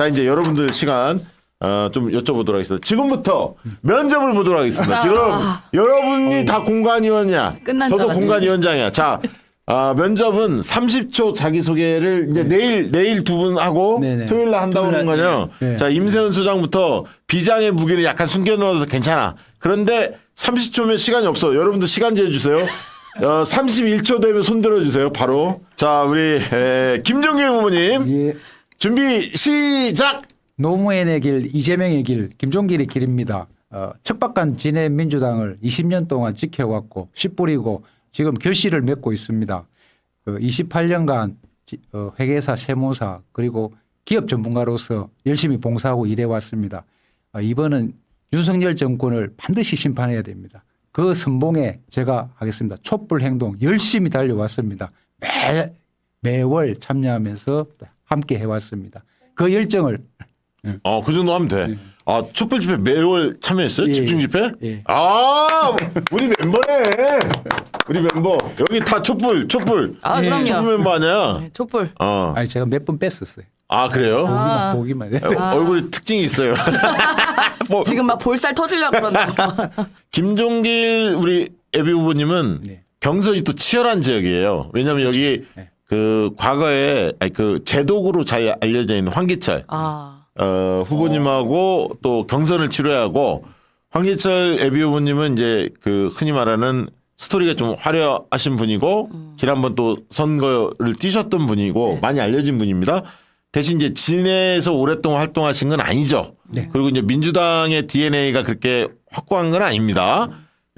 자 이제 여러분들 시간 어, 좀 여쭤보도록 하겠습니다. 지금부터 면접을 보도록 하겠습니다. 지금 여러분이 다 공관위원이야. 끝난 줄 저도 알았네. 공관위원장이야. 자 아, 면접은 30초 자기소개를 이제 내일 내일 두 분 하고 네네. 토요일 날 한다고 하는 토요일 거죠. 네. 자 임세현 소장부터 비장의 무기를 약간 숨겨놓아도 괜찮아. 그런데 30초면 시간이 없어. 여러분들 시간 재주세요. 어, 31초 되면 손 들어주세요. 바로 자 우리 에, 김종길 후보님 예. 준비 시작. 노무현의 길, 이재명의 길, 김종길의 길입니다. 어, 척박한 진해 민주당을 20년 동안 지켜왔고 씨 뿌리고 지금 결실을 맺고 있습니다. 그 28년간 지- 어, 회계사, 세무사 그리고 기업 전문가로서 열심히 봉사하고 일해왔습니다. 어, 이번은 윤석열 정권을 반드시 심판해야 됩니다. 그 선봉에 제가 하겠습니다. 촛불 행동 열심히 달려왔습니다. 매, 매월 참여하면서 함께 해왔습니다. 그 열정을 어, 그 정도 하면 돼. 아, 촛불 집회 매월 참여했어요? 예, 집중 집회? 예. 아, 우리 멤버네. 우리 멤버. 여기 다 촛불, 촛불. 아, 예. 그럼요. 촛불 멤버 아니야? 네, 촛불. 어. 아니 제가 몇 번 뺐었어요. 아, 그래요? 아. 보기만 보기만 해서. 어, 얼굴이 특징이 있어요. 뭐, 지금 막 볼살 터지려고 그런다고. 김종길 우리 애비 후보님은 네. 경선이 또 치열한 지역이에요. 왜냐하면 여기 네. 그 과거에 아니 그 제독으로 잘 알려져 있는 황기철 아, 어, 후보님하고 또 경선을 치러야 하고 황기철 애비 후보님은 이제 그 흔히 말하는 스토리가 좀 화려하신 분이고 지난번 또 선거를 뛰셨던 분이고 많이 알려진 분입니다. 대신 이제 진해에서 오랫동안 활동하신 건 아니죠. 그리고 이제 민주당의 DNA가 그렇게 확고한 건 아닙니다.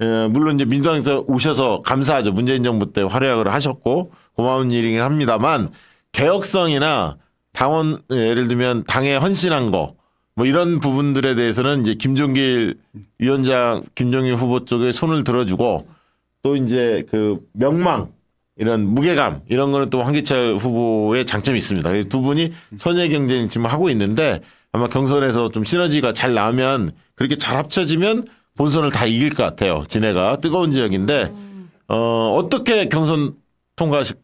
예, 물론 이제 민주당에서 오셔서 감사하죠. 문재인 정부 때 활약을 하셨고 고마운 일이긴 합니다만 개혁성이나 당원 예를 들면 당에 헌신한 거 뭐 이런 부분들에 대해서는 이제 김종길 위원장, 김종길 후보 쪽에 손을 들어주고 또 이제 그 명망 이런 무게감 이런 거는 또 황기철 후보의 장점이 있습니다. 이두 분이 선의 경쟁 지금 하고 있는데 아마 경선에서 좀 시너지가 잘 나면 그렇게 잘 합쳐지면 본선을 다 이길 것 같아요. 진해가 뜨거운 지역인데 어 어떻게 경선 통과하실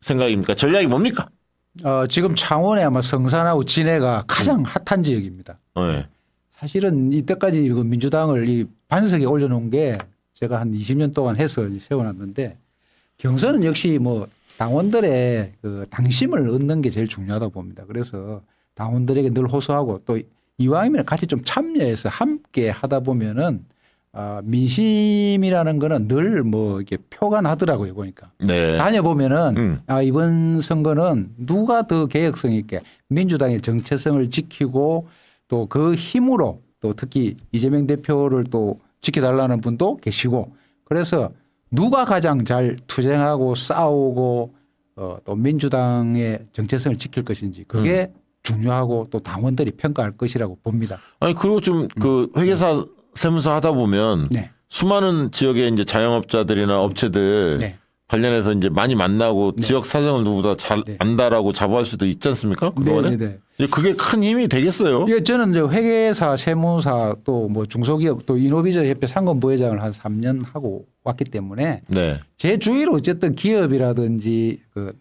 생각입니까? 전략이 뭡니까? 어, 지금 창원에 아마 성산하고 진해가 가장 핫한 지역입니다. 네. 사실은 이때까지 그 민주당을 이 반석에 올려놓은 게 제가 한 20년 동안 해서 세워놨는데 경선은 역시 뭐 당원들의 그 당심을 얻는 게 제일 중요하다고 봅니다. 그래서 당원들에게 늘 호소하고 또 이왕이면 같이 좀 참여해서 함께 하다 보면은 아, 민심이라는 거는 늘 뭐 이렇게 표가 나더라고요 보니까. 네. 다녀보면은 음. 아, 이번 선거는 누가 더 개혁성 있게 민주당의 정체성을 지키고 또 그 힘으로 또 특히 이재명 대표를 또 지켜달라는 분도 계시고 그래서 누가 가장 잘 투쟁하고 싸우고 어, 또 민주당의 정체성을 지킬 것인지 그게 음. 중요하고 또 당원들이 평가할 것이라고 봅니다. 아니 그리고 좀그 회계사 세무사 하다 보면 네. 수많은 지역의 이제 자영업자들이나 업체들 네. 관련해서 이제 많이 만나고 지역 사정을 누구보다 잘 네. 안다라고 자부할 수도 있지 않습니까? 그동안에 네, 네, 네. 그게 큰 힘이 되겠어요. 예, 저는 이제 회계사, 세무사 또 뭐 중소기업 또 이노비저 협회 상권 부회장을 한 3년 하고 왔기 때문에 네, 제 주위로 어쨌든 기업이라든지 그뭐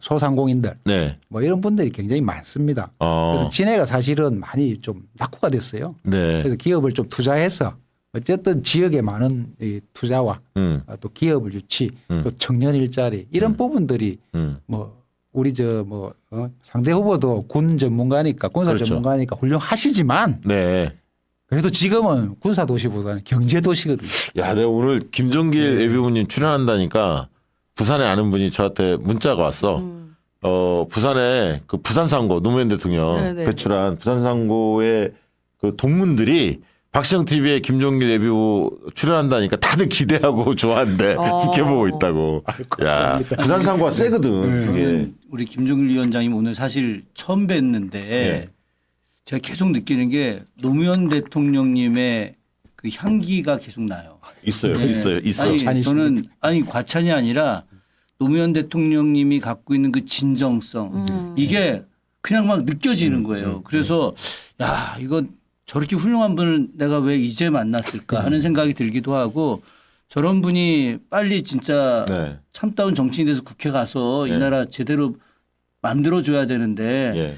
소상공인들 네, 뭐 이런 분들이 굉장히 많습니다. 어, 그래서 진해가 사실은 많이 좀 낙후가 됐어요. 네, 그래서 기업을 좀 투자해서 어쨌든 지역에 많은 이 투자와 음, 또 기업을 유치 음. 또 청년 일자리 이런 부분들이 음, 뭐 우리 저뭐 상대 후보도 군 전문가니까 군사 그렇죠. 전문가니까 훌륭하시지만 네. 그래도 지금은 군사 도시보다는 경제 도시거든요. 야, 내가 오늘 김종길 네. 예비후보님 출연한다니까 부산에 아는 분이 저한테 문자가 왔어. 음. 어, 부산에 그 부산 상고 노무현 대통령 네네. 배출한 부산 상고의 그 동문들이 박시영 TV에 김종길 예비후 출연한다니까 다들 기대하고 좋아한대 어. 지켜보고 있다고. 야, 부산 상고가 세거든. 네. 그게. 저는 우리 김종일 위원장님 오늘 사실 처음 뵀는데 예. 제가 계속 느끼는 게 노무현 대통령님의 그 향기가 계속 나요. 있어요, 네. 있어요, 있어. 아니. 저는 아니 과찬이 아니라 노무현 대통령님이 갖고 있는 그 진정성 음. 이게 그냥 막 음, 느껴지는 거예요. 그래서 야 이거 저렇게 훌륭한 분을 내가 왜 이제 만났을까 하는 생각이 들기도 하고 저런 분이 빨리 진짜 네. 참다운 정치인 돼서 국회 가서 네. 이 나라 제대로 만들어줘야 되는데 예.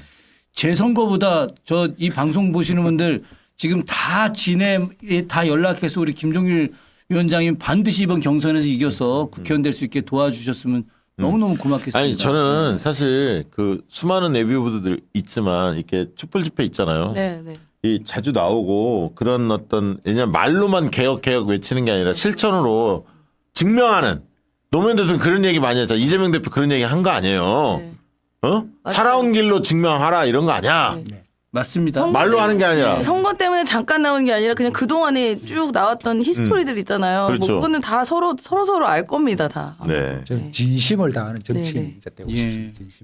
제 선거보다 저 이 방송 보시는 분들 지금 다 진해 다 연락해서 우리 김종일 위원장님 반드시 이번 경선에서 이겨서 국회의원 될 수 있게 도와주셨으면 너무너무 고맙겠습니다. 아니 저는 사실 그 수많은 예비후보들 있지만 이렇게 촛불 집회 있잖아요. 네, 네. 이 자주 나오고 그런 어떤 왜냐면 말로만 개혁 개혁 외치는 게 아니라 실천으로 증명하는 노무현 대통령 그런 얘기 많이 했잖아. 이재명 대표 그런 얘기 한 거 아니에요. 네. 어? 살아온 길로 증명하라 이런 거 아니야. 네. 맞습니다. 선- 말로 하는 게 아니라. 선거 때문에 잠깐 나오는 게 아니라 그냥 그 동안에 쭉 나왔던 히스토리들 있잖아요. 그렇죠. 뭐 그거는 다 서로 서로 서로 알 겁니다, 다. 네. 좀 진심을 다하는 네, 네. 정치인이 되고 예. 싶습니다. 진심.